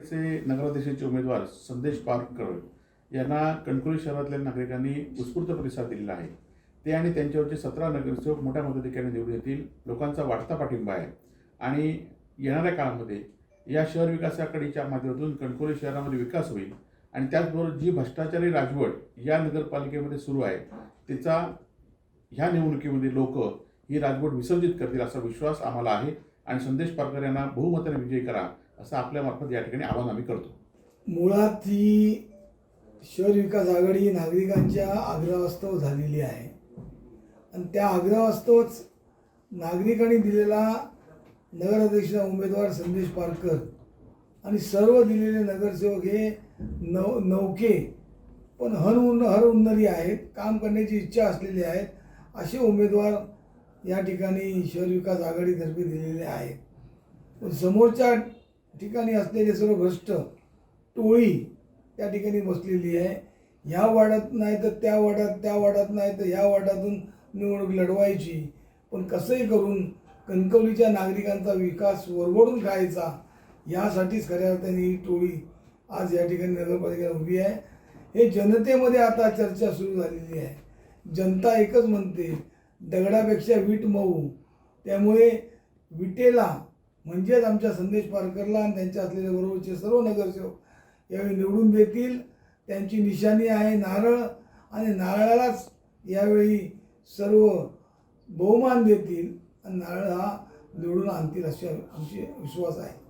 चे नगराध्यक्षाचे उमेदवार संदेश पारकर यांना कणकुली शहरातल्या नागरिकांनी उत्स्फूर्त प्रतिसाद दिलेला आहे. ते आणि त्यांच्यावरचे सतरा नगरसेवक मोठ्या मताधिक्याने निवडून येतील लोकांचा वाढता पाठिंबा आहे. आणि येणाऱ्या काळामध्ये या शहर विकासाकडीच्या माध्यमातून कणकोली शहरामध्ये विकास होईल आणि त्याचबरोबर जी भ्रष्टाचारी राजवट या नगरपालिकेमध्ये सुरू आहे तिचा ह्या निवडणुकीमध्ये लोक ही राजवट विसर्जित करतील असा विश्वास आम्हाला आहे. आणि संदेश पारकर यांना बहुमताने विजयी करा. असं आपल्यामार्फत या ठिकाणी आवाहन आम्ही करतो. मुळात ही शहर विकास आघाडी नागरिकांच्या आग्रहास्तव झालेली आहे. आणि त्या आग्रहास्तवच नागरिकांनी दिलेला नगराध्यक्ष उमेदवार संदेश पारकर आणि सर्व दिलेले नगरसेवक हे नव नौके पण हर उन्न हर उन्नरी आहेत काम करण्याची इच्छा असलेले आहेत असे उमेदवार या ठिकाणी शहर विकास आघाडीतर्फे दिलेले आहेत. पण समोरच्या ठिकाणी असलेले सर्व भ्रष्ट टोळी त्या ठिकाणी बसलेली आहे. ह्या वाड्यात नाही तर त्या वाड्यात त्या वाड्यात नाही तर ह्या वाड्यातून निवडणूक लढवायची. पण कसंही करून कणकवलीच्या नागरिकांचा विकास वरवडून खायचा यासाठीच खऱ्या अर्थाने ही टोळी आज या ठिकाणी नगरपालिकेला उभी आहे. हे जनतेमध्ये आता चर्चा सुरू झालेली आहे. जनता एकच म्हणते दगडापेक्षा वीट मऊ. त्यामुळे विटेला म्हणजेच आमच्या संदेश पारकरला आणि त्यांच्या असलेल्या बरोबरचे सर्व नगरसेवक यावेळी निवडून देतील. त्यांची निशाणी आहे नारळ आणि नारळालाच यावेळी सर्व बहुमान देतील. आणि नारळ हा निवडून आणतील अशी आमची विश्वास आहे.